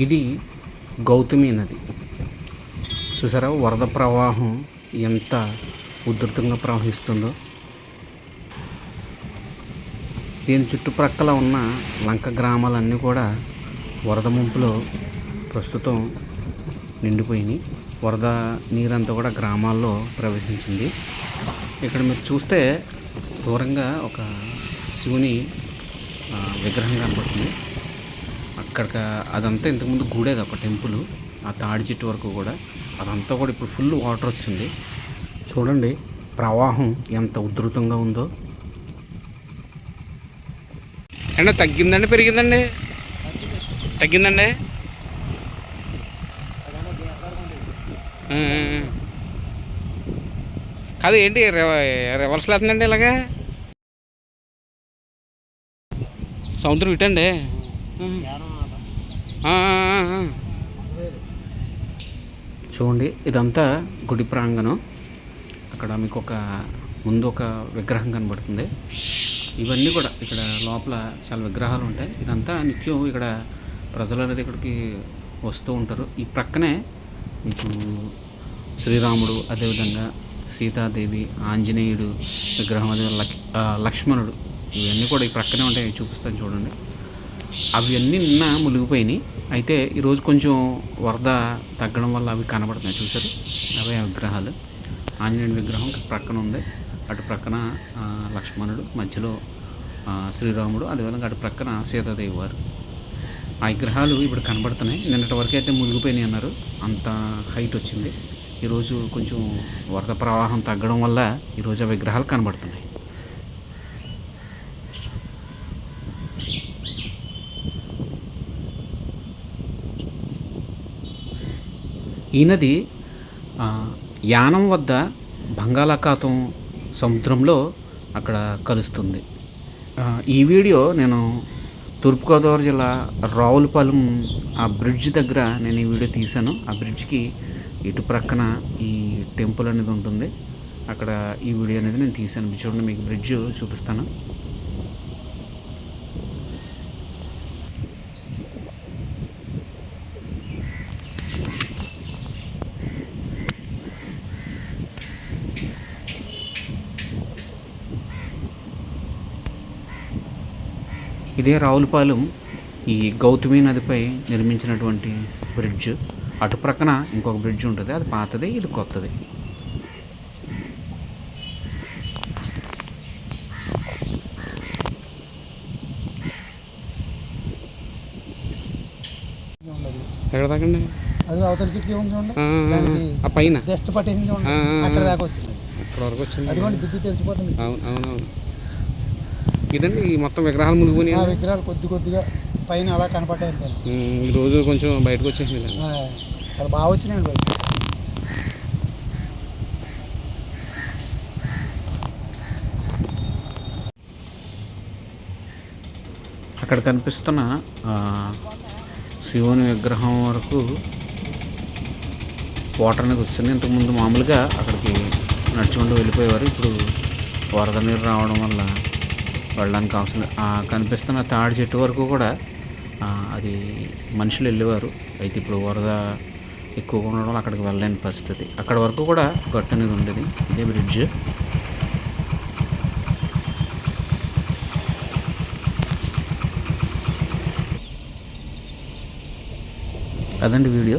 ఇది గౌతమి నది. చూసారా? వరద ప్రవాహం ఎంత ఉధృతంగా ప్రవహిస్తుందో. దీని చుట్టుప్రక్కల ఉన్న లంక గ్రామాలన్నీ కూడా వరద ముంపులో ప్రస్తుతం నిండిపోయినాయి. వరద నీరంతా కూడా గ్రామాల్లో ప్రవేశించింది. ఇక్కడ మీరు చూస్తే దూరంగా ఒక శివుని విగ్రహం కనబడుతుంది. అక్కడ అదంతా ఇంతకుముందు గూడేది ఒక టెంపుల్ ఆ తాడి చెట్టు వరకు కూడా. అదంతా కూడా ఇప్పుడు ఫుల్ వాటర్ వచ్చింది. చూడండి ప్రవాహం ఎంత ఉధృతంగా ఉందో. అంటే తగ్గిందండి పెరిగిందండి? తగ్గిందండి? కాదు ఏంటి రివర్స్లో వెళ్తుందండి ఇలాగా? సముద్రం ఇటండి. చూడండి ఇదంతా గుడి ప్రాంగణం. అక్కడ మీకు ఒక ముందు ఒక విగ్రహం కనబడుతుంది. ఇవన్నీ కూడా ఇక్కడ లోపల చాలా విగ్రహాలు ఉంటాయి. ఇదంతా నిత్యం ఇక్కడ ప్రజలు అనేది ఇక్కడికి వస్తూ ఉంటారు. ఈ ప్రక్కనే మీకు శ్రీరాముడు అదేవిధంగా సీతాదేవి ఆంజనేయుడు విగ్రహం అదే లక్ష్మణుడు. ఇవన్నీ కూడా ఈ ప్రక్కనే ఉంటాయి. చూపిస్తాను చూడండి. అవన్నీ నిన్న మునిగిపోయినాయి. అయితే ఈరోజు కొంచెం వరద తగ్గడం వల్ల అవి కనబడుతున్నాయి. చూసారు అవే విగ్రహాలు. ఆంజనేయుడి విగ్రహం ప్రక్కన ఉంది. అటు ప్రక్కన లక్ష్మణుడు మధ్యలో శ్రీరాముడు అదేవిధంగా అటు ప్రక్కన సీతాదేవి వారు. ఆ విగ్రహాలు ఇప్పుడు కనబడుతున్నాయి. నిన్నటి వరకు అయితే మునిగిపోయినాయి అన్నారు. అంత హైట్ వచ్చింది. ఈరోజు కొంచెం వరద ప్రవాహం తగ్గడం వల్ల ఈరోజు ఆ విగ్రహాలు కనబడుతున్నాయి. ఈ నది యానం వద్ద బంగాళాఖాతం సముద్రంలో అక్కడ కలుస్తుంది. ఈ వీడియో నేను తూర్పుగోదావరి జిల్లా రావులపాలెం ఆ బ్రిడ్జ్ దగ్గర నేను ఈ వీడియో తీశాను. ఆ బ్రిడ్జ్కి ఇటు ప్రక్కన ఈ టెంపుల్ అనేది ఉంటుంది. అక్కడ ఈ వీడియో అనేది నేను తీశాను. చూడండి మీకు బ్రిడ్జ్ చూపిస్తాను. ఇదే రావులపాలెం ఈ గౌతమి నదిపై నిర్మించినటువంటి బ్రిడ్జ్. అటు ప్రక్కన ఇంకొక బ్రిడ్జ్ ఉంటుంది అది పాతది ఇది కొత్తది. ఎక్కడ దాకండి అది అవతల కిటికీ ఉంది చూడండి. ఆ, పైన? జస్ట్ పట్టేసింది చూడండి. అక్కడ దాకా వచ్చింది. అక్కడ వరకు వచ్చింది. అదిగోండి బిద్దు తెలిసిపోతుంది. అవును అవును అవును ఇదండి ఈ మొత్తం విగ్రహాలు మునిగిపోయినాయి ఆ విగ్రహాలు కొద్ది కొద్దిగా పైన అలా కనపడ్డాయి ఈ రోజు కొంచెం బయటకు వచ్చేసింది బాగా వచ్చినాయండి బయట అక్కడ కనిపిస్తున్న ఆ, శివుని విగ్రహం వరకు వాటర్ అనేది వస్తుంది. ఇంతకుముందు మామూలుగా అక్కడికి నడుచుకుంటూ వెళ్ళిపోయేవారు. ఇప్పుడు వరద నీరు రావడం వల్ల వెళ్ళడానికి అవసరం కనిపిస్తున్న తాడి చెట్టు వరకు కూడా అది మనుషులు వెళ్ళేవారు. అయితే ఇప్పుడు వరద ఎక్కువగా ఉండడం వల్ల అక్కడికి వెళ్ళలేని పరిస్థితి. అక్కడ వరకు కూడా గట్టు అనేది ఉండేది. ఇదే బ్రిడ్జ్. అదండి వీడియో.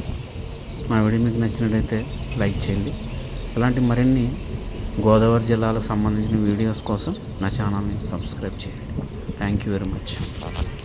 మా వీడియో మీకు నచ్చినట్లయితే లైక్ చేయండి. అలాంటి మరిన్ని గోదావరి జిల్లాలకు సంబంధించిన వీడియోస్ కోసం నా ఛానల్ని సబ్స్క్రైబ్ చేయండి. Thank you very much